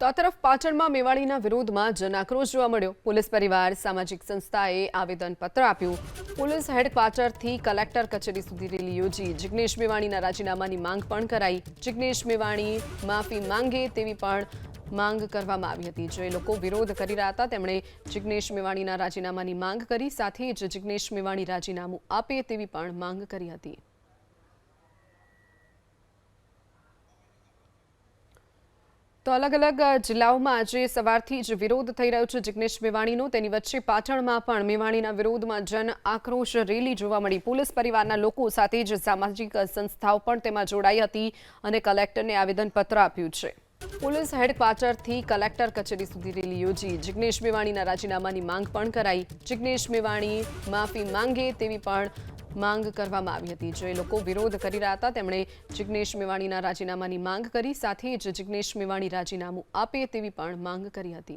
તો આ તરફ પાટણમાં મેવાણીના વિરોધમાં જનાક્રોશ જોવા મળ્યો. પોલીસ પરિવાર, સામાજિક સંસ્થાએ આવેદનપત્ર આપ્યું. પોલીસ હેડક્વાર્ટરથી કલેક્ટર કચેરી સુધી રેલી યોજી. જિગ્નેશ મેવાણીના રાજીનામાની માંગ પણ કરાઈ. જિગ્નેશ મેવાણી માફી માંગે તેવી પણ માંગ કરવામાં આવી હતી. જે લોકો વિરોધ કરી રહ્યા હતા, તેમણે જિગ્નેશ મેવાણીના રાજીનામાની માંગ કરી. સાથે જ જિગ્નેશ મેવાણી રાજીનામું આપે તેવી પણ માંગ કરી હતી. તો અલગ અલગ જિલ્લાઓમાં આજે સવારથી જ વિરોધ થઈ રહ્યો છે જિગ્નેશ મેવાણીનો. તેની વચ્ચે પાટણમાં પણ મેવાણીના વિરોધમાં જન આક્રોશ રેલી જોવા મળી. પોલીસ પરિવારના લોકો સાથે જ સામાજિક સંસ્થાઓ પણ તેમાં જોડાઈ હતી અને કલેક્ટરને આવેદનપત્ર આપ્યું છે. પોલીસ હેડક્વાર્ટરથી કલેક્ટર કચેરી સુધી રેલી યોજી. જિગ્નેશ મેવાણીના રાજીનામાની માંગ પણ કરાઈ. જિગ્નેશ મેવાણી માફી માંગે તેવી પણ માંગ કરવામાં આવી હતી. જે લોકો વિરોધ કરી રહ્યા હતા, તેમણે જિગ્નેશ મેવાણીના રાજીનામાની માંગ કરી, સાથે જ જિગ્નેશ મેવાણી રાજીનામું આપે તેવી પણ માંગ કરી હતી.